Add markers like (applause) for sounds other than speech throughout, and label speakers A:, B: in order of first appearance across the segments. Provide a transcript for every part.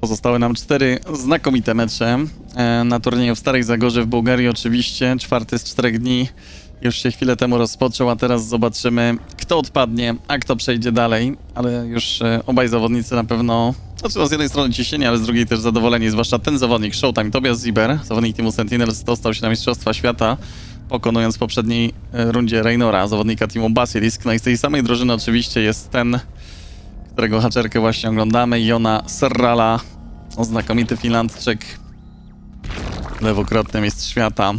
A: Pozostały nam cztery znakomite mecze e, na turnieju w Starej Zagorze w Bułgarii oczywiście. Czwarty z czterech dni już się chwilę temu rozpoczął, a teraz zobaczymy kto odpadnie, a kto przejdzie dalej. Ale już e, obaj zawodnicy na pewno, znaczy no z jednej strony ciśnienie, ale z drugiej też zadowoleni, zwłaszcza ten zawodnik Showtime, Tobias Ziber, zawodnik teamu Sentinels, dostał się na Mistrzostwa Świata pokonując w poprzedniej e, rundzie Raynora, zawodnika teamu Basilisk. No i z tej samej drużyny oczywiście jest ten, którego haczerkę właśnie oglądamy, Jona Serrala, znakomity Finlandczyk, lewokrotny mistrz świata,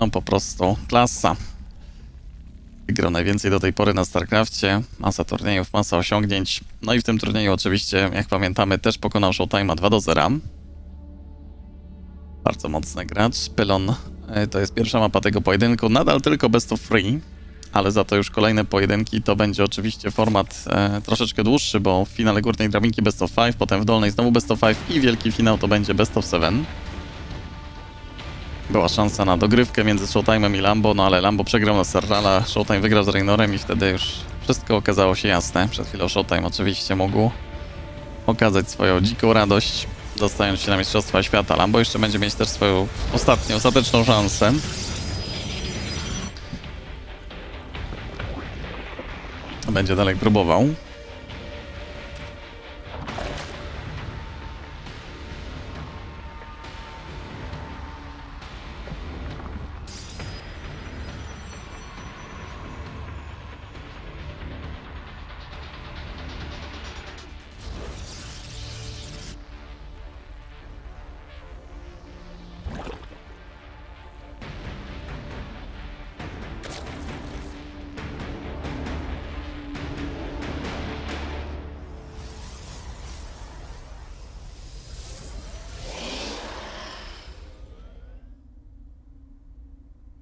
A: no po prostu klasa. Wygrał najwięcej do tej pory na StarCrafcie, masa turniejów, masa osiągnięć, no i w tym turnieju oczywiście, jak pamiętamy, też pokonał Showtime'a 2 do 0. Bardzo mocny gracz. Pylon e, to jest pierwsza mapa tego pojedynku. Nadal tylko best of three, ale za to już kolejne pojedynki to będzie oczywiście format e, troszeczkę dłuższy, bo w finale górnej drabinki best of five, potem w dolnej znowu best of five i wielki finał to będzie best of seven. Była szansa na dogrywkę między Showtime'em i Lambo, no ale Lambo przegrał na Serrala, Showtime wygrał z Raynorem i wtedy już wszystko okazało się jasne. Przed chwilą Showtime oczywiście mógł okazać swoją dziką radość, dostając się na Mistrzostwa Świata. Lambo jeszcze będzie mieć też swoją ostatnią, ostateczną szansę. Będzie dalej próbował.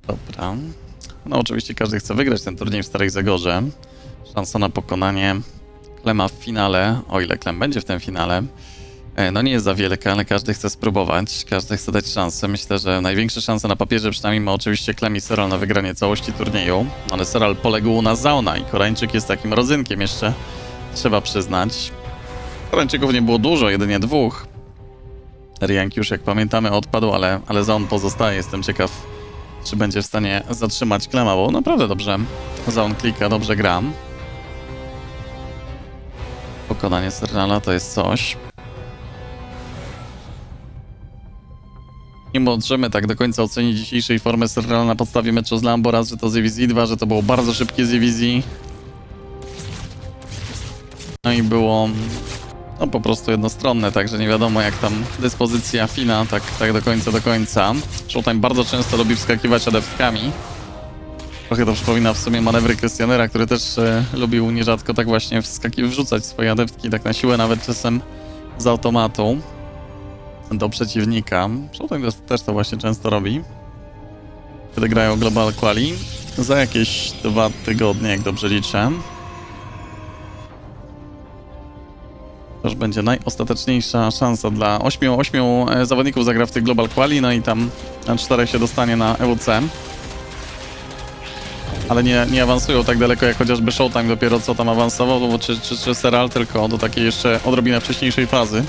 A: Dobra. No oczywiście każdy chce wygrać ten turniej w Starej Zagorze. Szansa na pokonanie Klema w finale, o ile Klem będzie w tym finale, e, no nie jest za wielka, ale każdy chce spróbować, każdy chce dać szansę. Myślę, że największe szanse na papierze przynajmniej ma oczywiście Klem i Seral na wygranie całości turnieju, ale Seral poległ na Zauna i Koreańczyk jest takim rodzynkiem jeszcze, trzeba przyznać. Koreańczyków nie było dużo, jedynie dwóch. Riank już jak pamiętamy odpadł, ale, ale Zaun pozostaje, jestem ciekaw czy będzie w stanie zatrzymać Klema, bo naprawdę dobrze Zaun klika, dobrze gram. Pokonanie Serrala to jest coś. Nie możemy tak do końca ocenić dzisiejszej formy Serrala na podstawie meczu z Lambo, raz, że to z ZVZ, dwa, że to było bardzo szybkie ZVZ. No i było no po prostu jednostronne, także nie wiadomo jak tam dyspozycja Fina, tak, tak do końca, do końca. Showtime bardzo często lubi wskakiwać adeptkami. Trochę to przypomina w sumie manewry Krystianera, który też e, lubił nierzadko tak właśnie wskaki, wrzucać swoje adeptki tak na siłę, nawet czasem z automatu do przeciwnika. Showtime też, to właśnie często robi. Kiedy grają Global Quali. Za jakieś dwa tygodnie, jak dobrze liczę. To już będzie najostateczniejsza szansa dla 8, 8 zawodników zagra w tych Global Quali, no i tam na 4 się dostanie na EWC. Ale nie, nie awansują tak daleko jak chociażby Showtime dopiero co tam awansował, czy, czy, czy Seral, tylko do takiej jeszcze odrobinę wcześniejszej fazy.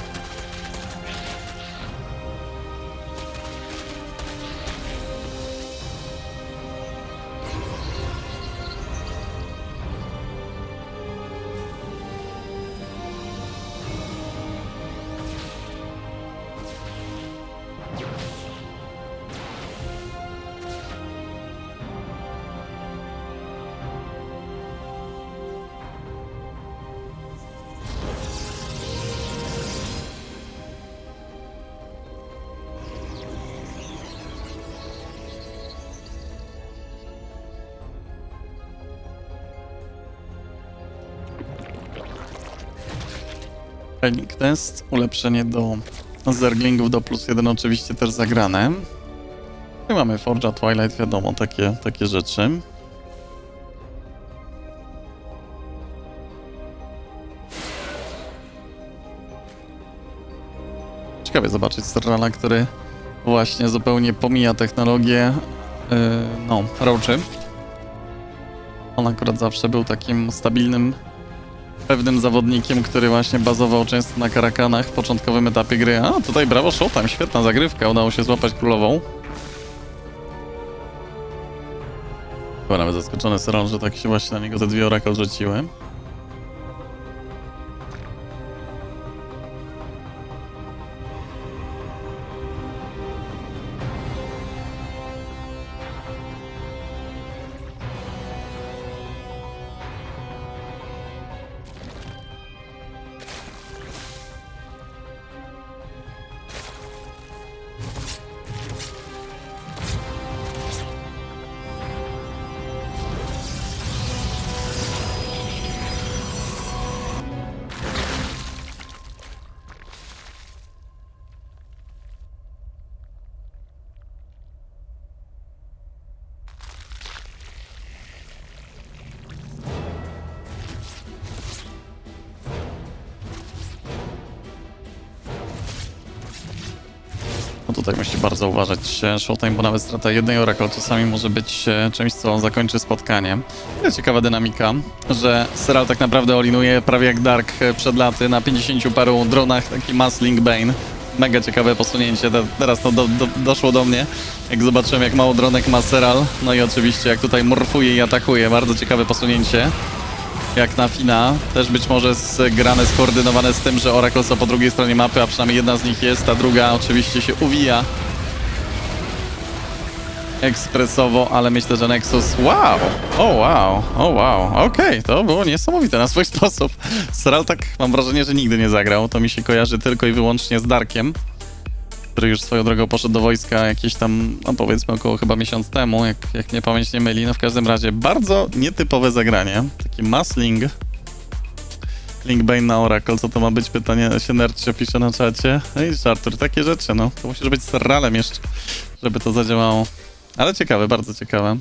A: Training test, ulepszenie do zerglingów do plus jeden oczywiście też zagrane. I mamy Forge'a Twilight, wiadomo, takie, takie rzeczy. Ciekawie zobaczyć Serrala, który właśnie zupełnie pomija technologię, yy, no, Roachy. On akurat zawsze był takim stabilnym pewnym zawodnikiem, który właśnie bazował często na karakanach w początkowym etapie gry. A, tutaj brawo Showtime, świetna zagrywka, udało się złapać królową. Była nawet zaskoczony Seron, że tak się właśnie na niego te dwie orakel rzuciły. Tutaj musi bardzo uważać Showtime, bo nawet strata jednej Oracle czasami może być e, czymś, co zakończy spotkanie. Ciekawa dynamika, że Seral tak naprawdę olinuje prawie jak Dark e, przed laty na 50 paru dronach, taki Musling Bane. Mega ciekawe posunięcie, Te- teraz to do, do, doszło do mnie, jak zobaczyłem jak mało dronek ma Seral. No i oczywiście jak tutaj morfuje i atakuje, bardzo ciekawe posunięcie jak na Fina. Też być może zgrane, skoordynowane z tym, że Oracle są po drugiej stronie mapy, a przynajmniej jedna z nich jest, a druga oczywiście się uwija ekspresowo, ale myślę, że Nexus... Wow! O wow! O wow! Okej, to było niesamowite na swój (laughs) sposób. Sral tak mam wrażenie, że nigdy nie zagrał. To mi się kojarzy tylko i wyłącznie z Darkiem, który już swoją drogą poszedł do wojska jakieś tam, no powiedzmy około chyba miesiąc temu, jak, jak mnie pamięć nie myli. No w każdym razie bardzo nietypowe zagranie. Taki musling. Linkbane na Oracle, co to ma być? Pytanie się nerd się pisze na czacie. No i Artur, takie rzeczy, no. To musisz być serralem jeszcze, żeby to zadziałało. Ale ciekawe, bardzo ciekawe.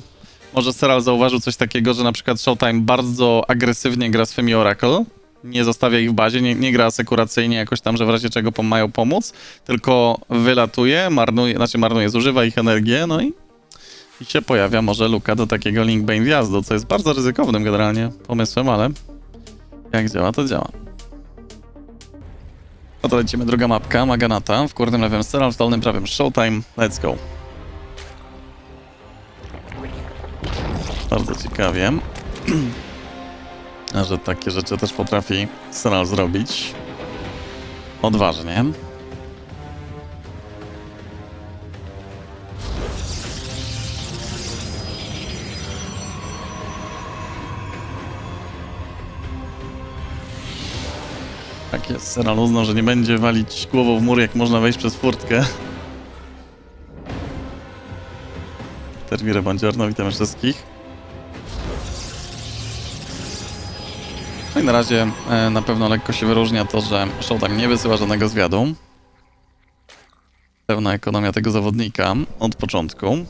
A: Może Seral zauważył coś takiego, że na przykład Showtime bardzo agresywnie gra swymi Oracle, nie zostawia ich w bazie, nie, nie gra asekuracyjnie jakoś tam, że w razie czego mają pomóc, tylko wylatuje, marnuje, znaczy marnuje, zużywa ich energię, no i, i się pojawia może luka do takiego Linkbane wjazdu, co jest bardzo ryzykownym generalnie pomysłem, ale jak działa, to działa. No to lecimy, druga mapka, Maganata, w górnym lewym Seral, w dolnym prawym Showtime, let's go. Bardzo ciekawie. (clears throat) Że takie rzeczy też potrafi Seral zrobić. Odważnie. Tak jest, Seral uznał, że nie będzie walić głową w mur, jak można wejść przez furtkę. Terwire Bandziorno, witam wszystkich. I na razie e, na pewno lekko się wyróżnia to, że Showtime nie wysyła żadnego zwiadu. Pełna ekonomia tego zawodnika od początku.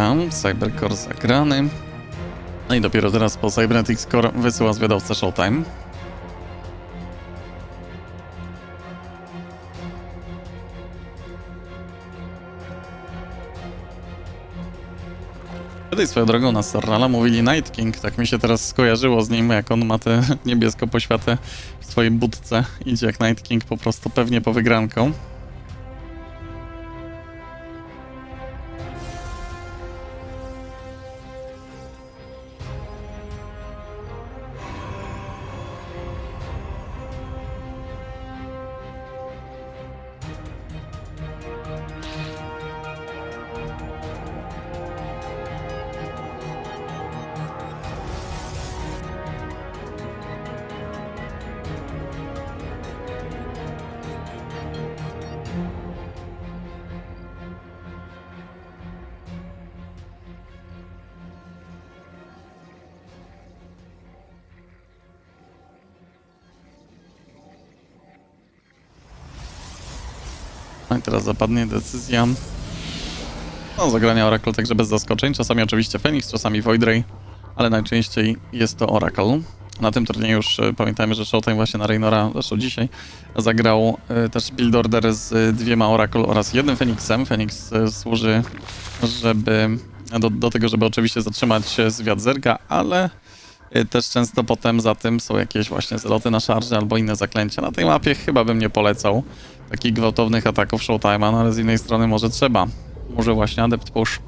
A: Dobra, Cybercore zagrany. No i dopiero teraz po Cybernetics Core wysyła zwiadowcę Showtime. Kiedyś swoją drogą na Starnala mówili Night King, tak mi się teraz skojarzyło z nim, jak on ma tę (laughs) niebieską poświatę w swojej budce. Idzie jak Night King po prostu pewnie po wygranką. No i teraz zapadnie decyzja. No, zagrania Oracle także bez zaskoczeń. Czasami oczywiście Phoenix, czasami Void Ray, ale najczęściej jest to Oracle. Na tym turnieju już e, pamiętajmy, że Showtime właśnie na Raynora, zresztą dzisiaj, zagrał e, też build order z e, dwiema Oracle oraz jednym Phoenixem. Phoenix służy, żeby do, do tego, żeby oczywiście zatrzymać zwiat zerga, ale też często potem za tym są jakieś właśnie zeloty na szarże albo inne zaklęcia. Na tej mapie chyba bym nie polecał takich gwałtownych ataków Showtime'a, no ale z innej strony może trzeba. Może właśnie Adept Push.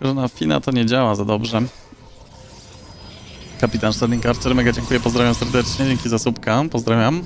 A: Że na Fina to nie działa za dobrze. Kapitan Sterling Archer, mega dziękuję, pozdrawiam serdecznie, dzięki za subka, pozdrawiam.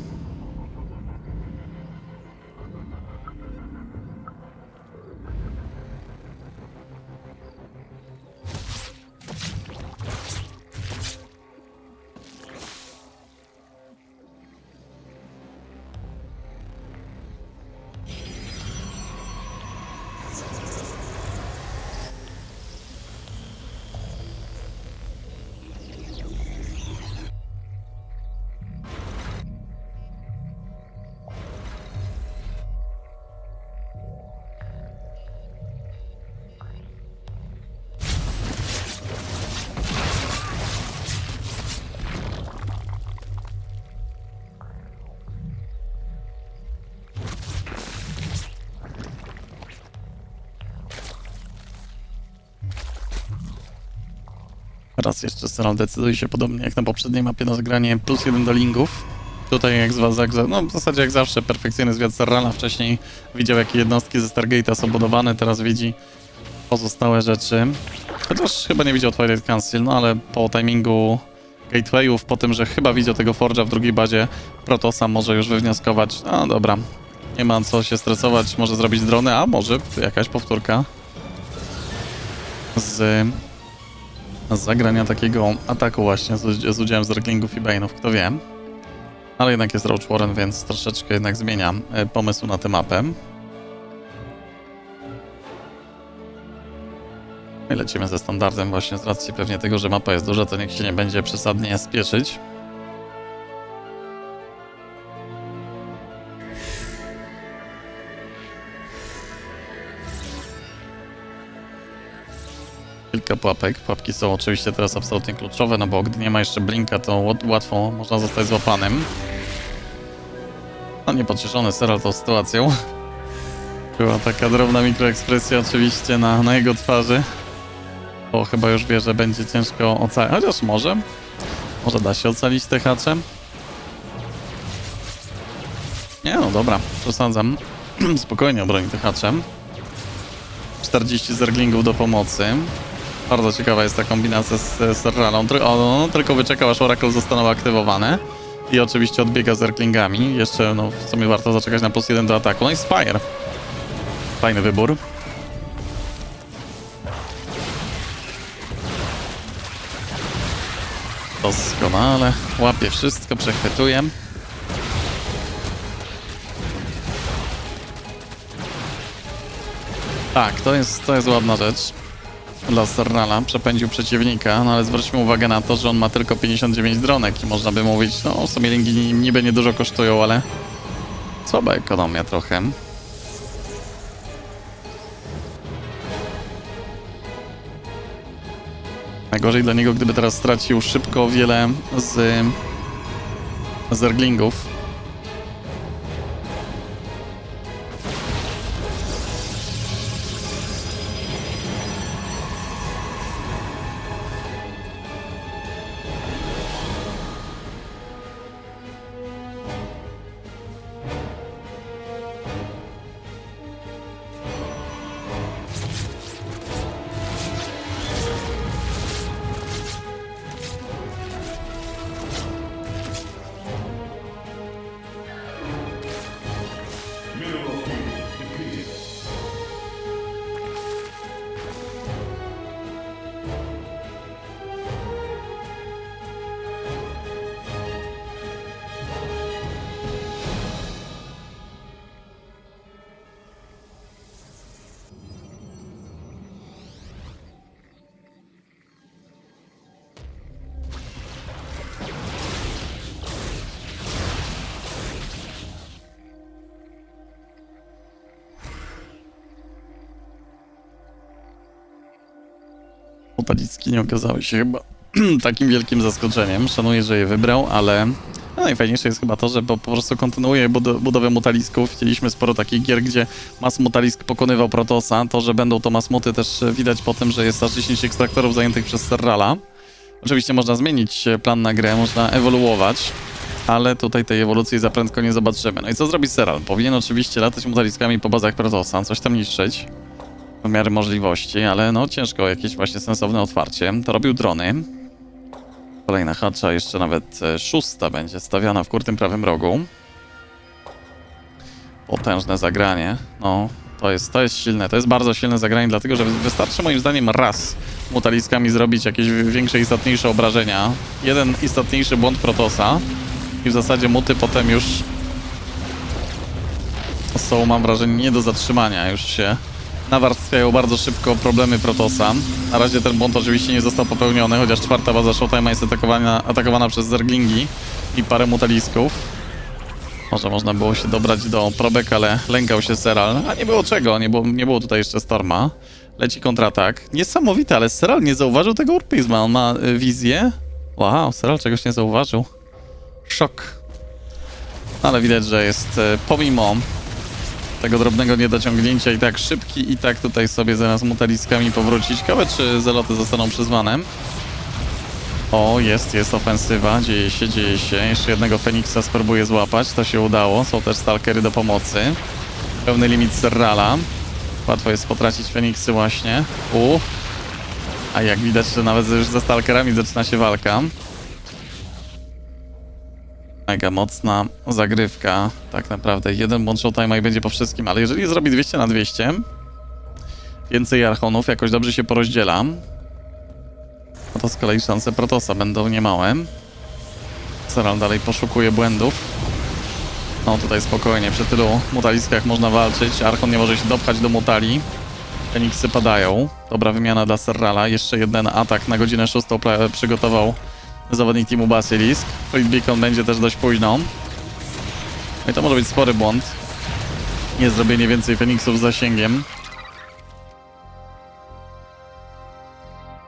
A: Raz jeszcze Seral decyduje się podobnie jak na poprzedniej mapie na zagranie plus jeden do lingów. Tutaj jak z was, jak, no w zasadzie jak zawsze, perfekcyjny zwiat Serrana. Wcześniej widział jakie jednostki ze Stargate'a są budowane, teraz widzi pozostałe rzeczy. Chociaż chyba nie widział Twilight Council, no ale po timingu gatewayów, po tym, że chyba widział tego Forge'a w drugiej bazie, Protosa może już wywnioskować, no dobra, nie ma co się stresować, może zrobić drony, a może jakaś powtórka z zagrania takiego ataku właśnie z, z udziałem zerglingów i bane'ów, kto wie. Ale jednak jest Roach Warren, więc troszeczkę jednak zmienia e, pomysł na tę mapę. I lecimy ze standardem właśnie z racji pewnie tego, że mapa jest duża, to nikt się nie będzie przesadnie spieszyć. Kilka pułapek. Pułapki są oczywiście teraz absolutnie kluczowe, no bo gdy nie ma jeszcze blinka, to łat- łatwo można zostać złapanym. No niepocieszony Seral tą sytuacją. Była taka drobna mikroekspresja oczywiście na, na jego twarzy. Bo chyba już wie, że będzie ciężko ocalić. Chociaż może. Może da się ocalić te hacze. Nie no dobra, przesadzam. (clears throat) Spokojnie obroni te haczem. 40 zerglingów do pomocy. Bardzo ciekawa jest ta kombinacja z, Serralą. Try- o, no, tylko wyczekał, aż Oracle zostaną aktywowane. I oczywiście odbiega z zerglingami. Jeszcze, no, w sumie warto zaczekać na plus jeden do ataku. No i Spire. Fajny wybór. Doskonale. Łapie wszystko, przechwytuje. Tak, to jest, to jest ładna rzecz dla Serrala. Przepędził przeciwnika, no ale zwróćmy uwagę na to, że on ma tylko 59 dronek i można by mówić, no w sumie linki ni- niby nie dużo kosztują, ale słaba ekonomia trochę. Najgorzej dla niego, gdyby teraz stracił szybko wiele z zerglingów. Napadicki nie okazały się chyba (clears throat) takim wielkim zaskoczeniem. Szanuję, że je wybrał, ale no najfajniejsze jest chyba to, że po, po prostu kontynuuje bud budowę mutalisków. Widzieliśmy sporo takich gier, gdzie Mas Mutalisk pokonywał Protosa. To, że będą to Masmuty też widać po tym, że jest aż 10 ekstraktorów zajętych przez Serrala. Oczywiście można zmienić e, plan na grę, można ewoluować, ale tutaj tej ewolucji za prędko nie zobaczymy. No i co zrobi Serral? Powinien oczywiście latać mutaliskami po bazach Protosa, coś tam niszczyć w miarę możliwości, ale no ciężko jakieś właśnie sensowne otwarcie. To robił drony. Kolejna hacza, jeszcze nawet e, szósta będzie stawiana w kurtym prawym rogu. Potężne zagranie. No, to jest, to jest silne, to jest bardzo silne zagranie, dlatego że wystarczy moim zdaniem raz mutaliskami zrobić jakieś większe, istotniejsze obrażenia. Jeden istotniejszy błąd Protosa i w zasadzie muty potem już są, mam wrażenie, nie do zatrzymania. Już się nawarstwiają bardzo szybko problemy Protosa. Na razie ten błąd oczywiście nie został popełniony, chociaż czwarta baza Showtime jest atakowana, atakowana przez zerglingi i parę mutalisków. Może można było się dobrać do probek, ale lękał się Seral. A nie było czego, nie było, nie było tutaj jeszcze Storma. Leci kontratak. Niesamowite, ale Seral nie zauważył tego Urpizma. On ma y, wizję. Wow, Seral czegoś nie zauważył. Szok. Ale widać, że jest y, pomimo tego drobnego niedociągnięcia i tak szybki i tak tutaj sobie zaraz mutaliskami powróci. Ciekawe, czy zaloty zostaną przyzwane. O, jest, jest ofensywa, dzieje się, dzieje się. Jeszcze jednego Feniksa spróbuję złapać, to się udało. Są też stalkery do pomocy. Pełny limit Serrala. Łatwo jest potracić Feniksy właśnie. U. A jak widać, że nawet już ze stalkerami zaczyna się walka. Mega mocna zagrywka. Tak naprawdę jeden błąd Showtime i będzie po wszystkim, ale jeżeli zrobi 200 na 200, więcej Archonów jakoś dobrze się porozdziela, no to z kolei szanse Protosa będą niemałe. Seral dalej poszukuje błędów. No tutaj spokojnie, przy tylu mutaliskach można walczyć. Archon nie może się dopchać do mutali. Feniksy padają. Dobra wymiana dla Serrala. Jeszcze jeden atak na godzinę szóstą przygotował zawodnik teamu Basilisk. Fleet Beacon będzie też dość późno. No i to może być spory błąd. Nie zrobienie więcej Feniksów z zasięgiem.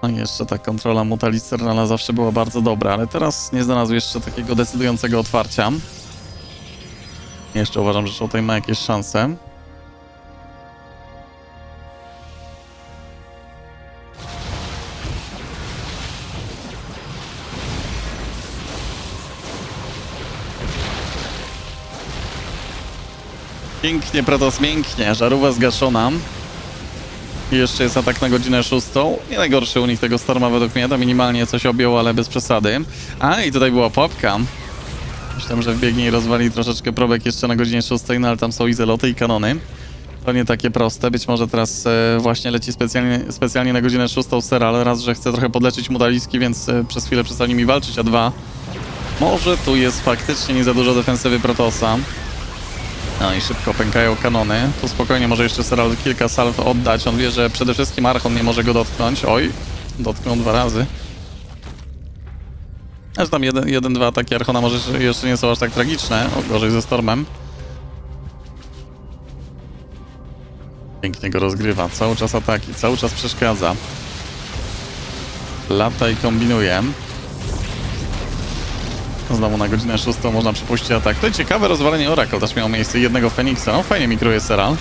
A: No i jeszcze ta kontrola Mutali Serrala zawsze była bardzo dobra, ale teraz nie znalazł jeszcze takiego decydującego otwarcia. Jeszcze uważam, że Showtime ma jakieś szanse. Pięknie, Protos, mięknie. Żarówa zgaszona. I jeszcze jest atak na godzinę szóstą. Nie najgorszy u nich tego Storma według mnie. To minimalnie coś objął, ale bez przesady. A, i tutaj była pułapka. Myślałem, że wbiegnie i rozwali troszeczkę probek jeszcze na godzinie szóstej, no ale tam są i zeloty i kanony. To nie takie proste. Być może teraz e, właśnie leci specjalnie, specjalnie na godzinę szóstą Seral. Raz, że chce trochę podleczyć mutaliski, więc e, przez chwilę przestał nimi walczyć, a dwa... Może tu jest faktycznie nie za dużo defensywy Protosa. No i szybko pękają kanony. Tu spokojnie może jeszcze Seral kilka salw oddać. On wie, że przede wszystkim Archon nie może go dotknąć. Oj, dotknął dwa razy. Aż tam jeden, jeden, dwa ataki Archona może jeszcze- nie są aż tak tragiczne. O, gorzej ze Stormem. Pięknie go rozgrywa. Cały czas ataki, cały czas przeszkadza. Lata i kombinuje. Znowu na godzinę szóstą można przypuścić atak. To ciekawe rozwalenie Oracle też miało miejsce jednego Feniksa. No fajnie mikruje Seral.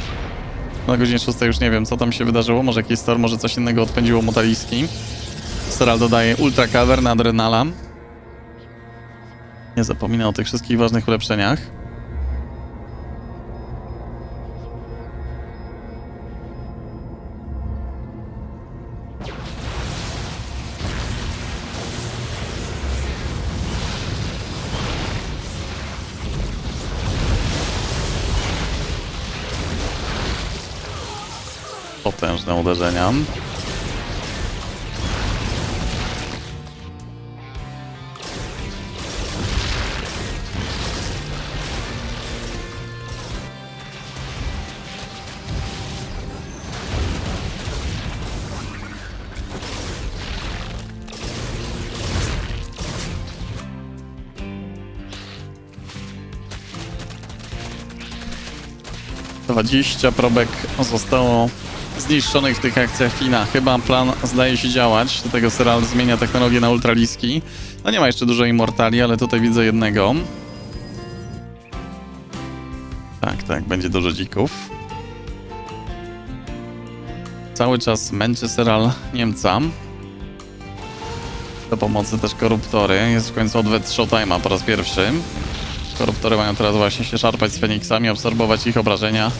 A: Na godzinie szóstej już nie wiem, co tam się wydarzyło. Może jakiś storm, może coś innego odpędziło mutaliski. Seral dodaje Ultra Cover na Adrenala. Nie zapomina o tych wszystkich ważnych ulepszeniach. potężne uderzenia. Dwadzieścia probek zostało zniszczonych w tych akcjach Fina. Chyba plan zdaje się działać. Do tego Seral zmienia technologię na ultraliski. No nie ma jeszcze dużo immortali, ale tutaj widzę jednego. Tak, tak, będzie dużo dzików. Cały czas męczy Seral Niemca. Do pomocy też koruptory. Jest w końcu odwet Showtime'a po raz pierwszy. Koruptory mają teraz właśnie się szarpać z Feniksami, absorbować ich obrażenia,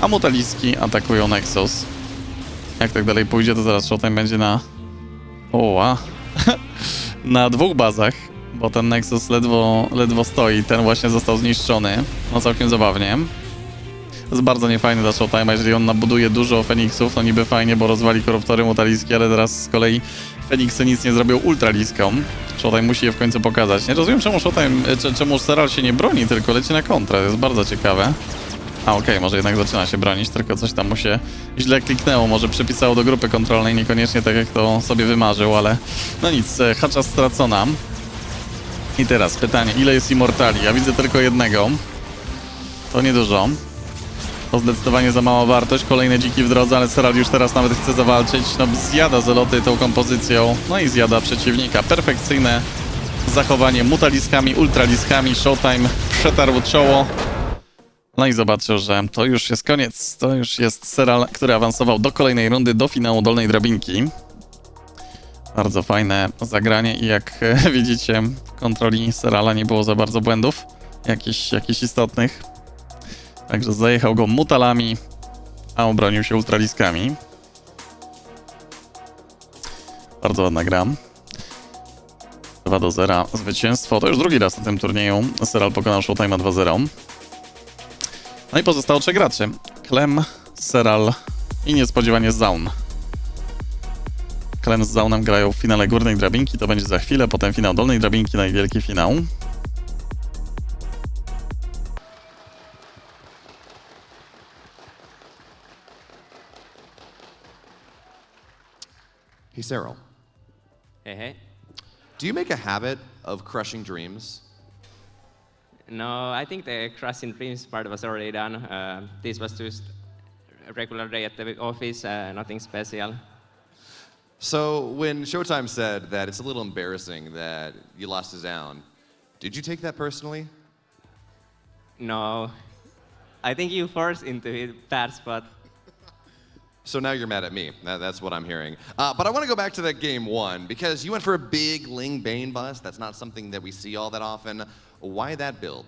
A: a mutaliski atakują Nexus. Jak tak dalej pójdzie, to zaraz Showtime będzie na... Oła. (laughs) na dwóch bazach, bo ten Nexus ledwo, ledwo stoi. Ten właśnie został zniszczony. No całkiem zabawnie. To jest bardzo niefajne dla Showtime'a, jeżeli on nabuduje dużo Feniksów, no niby fajnie, bo rozwali koruptory mutaliski, ale teraz z kolei Feniksy nic nie zrobią ultraliskom. Showtime musi je w końcu pokazać. Nie rozumiem czemu Showtime, cze- czemu Seral się nie broni, tylko leci na kontrę, to jest bardzo ciekawe. A okej, może jednak zaczyna się bronić, tylko coś tam mu się źle kliknęło, może przypisało do grupy kontrolnej, niekoniecznie tak jak to sobie wymarzył, ale no nic, e, hacza stracona. I teraz pytanie, ile jest Immortali? Ja widzę tylko jednego. To niedużo. To zdecydowanie za mała wartość. Kolejne dziki w drodze, ale Seral już teraz nawet chce zawalczyć. No zjada zeloty tą kompozycją, no i zjada przeciwnika. Perfekcyjne zachowanie mutaliskami, ultraliskami. Showtime przetarł czoło. No i zobaczył, że to już jest koniec. To już jest Seral, który awansował do kolejnej rundy, do finału dolnej drabinki. Bardzo fajne zagranie i jak e, (laughs) widzicie w kontroli Serala nie było za bardzo błędów jakichś, jakichś istotnych. Także zajechał go mutalami, a obronił się ultraliskami. Bardzo ładna gra. 2 do 0 zwycięstwo. To już drugi raz na tym turnieju. Seral pokonał Showtime'a 2-0. No i pozostało trzech graczy. Klem, Seral i niespodziewanie Zaun. Klem z Zaunem grają w finale górnej drabinki, to będzie za chwilę, potem finał dolnej drabinki, no i wielki finał.
B: Hey, Cyril,
C: Hey, hey.
B: do you make a habit of crushing dreams?
C: No, I think the crushing dreams part was already done. Uh, this was just a regular day at the office, uh, nothing special.
B: So, when Showtime said that it's a little embarrassing that you lost to Zound, did you take that personally?
C: No, I think you forced into it bad spot.
B: So now you're mad at me. That, that's what I'm hearing. Uh, but I want to go back to that game one because you went for a big Ling Bane bust. That's not something that we see all that often. Why that build?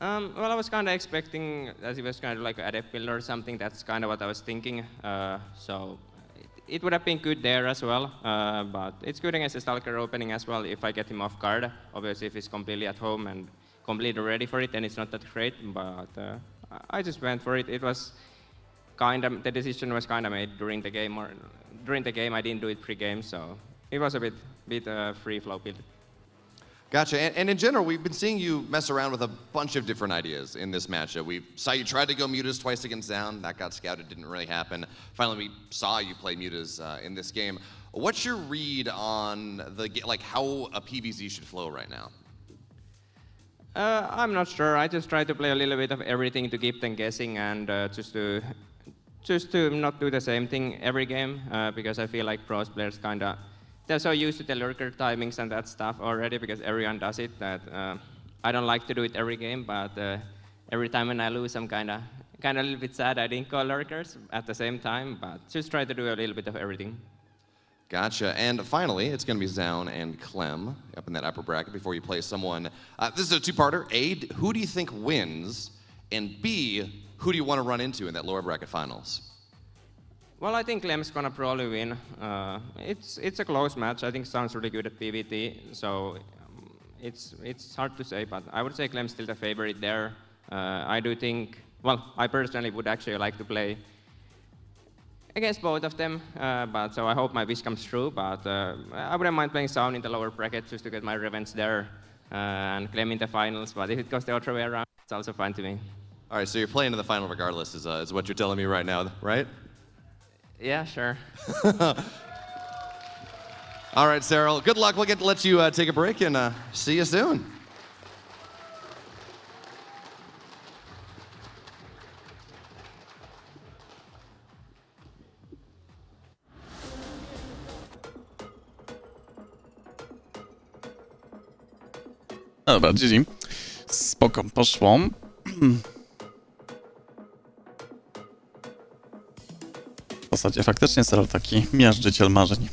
C: Um, well, I was kind of expecting as it was kind of like an adept build or something. That's kind of what I was thinking. Uh, so it, it would have been good there as well. Uh, but it's good against the Stalker opening as well if I get him off guard. Obviously, if he's completely at home and completely ready for it, then it's not that great. But uh, I just went for it. It was kind of the decision was kind of made during the game or during the game. I didn't do it pre-game, so it was a bit bit uh, free flow build.
B: Gotcha. And, and in general, we've been seeing you mess around with a bunch of different ideas in this matchup. We saw you tried to go Mutas twice against Zound. That got scouted, didn't really happen. Finally, we saw you play Mutas uh, in this game. What's your read on the like how a PVZ should flow right now?
C: Uh, I'm not sure. I just try to play a little bit of everything to keep them guessing and uh, just to just to not do the same thing every game uh, because I feel like pros players kind of they're so used to the lurker timings and that stuff already because everyone does it that uh, I don't like to do it every game, but uh, every time when I lose, I'm kind of kind of a little bit sad I didn't call lurkers at the same time, but just try to do a little bit of everything.
B: Gotcha. And finally, it's going to be Zound and Clem up in that upper bracket before you play someone. Uh, this is a two-parter. A, who do you think wins? And B, who do you want to run into in that lower bracket finals?
C: Well, I think Clem's gonna probably win. Uh, it's it's a close match. I think sounds really good at PVT, so um, it's it's hard to say, but I would say Clem's still the favorite there. Uh, I do think. Well, I personally would actually like to play against both of them, uh, but so I hope my wish comes true. But uh, I wouldn't mind playing Sound in the lower bracket just to get my revenge there, uh, and Clem in the finals. But if it goes the other way around, it's also fine to me.
B: All right, so you're playing in the final regardless, is, uh, is what you're telling me right now, right?
C: Yeah, sure. (laughs)
B: All right, Sarah, good luck. We'll get to let you uh, take a break and uh, see you soon.
A: Dobra, GG. Spoko, poszło. (clears throat) zasadzie faktycznie Serol taki miażdżyciel marzeń.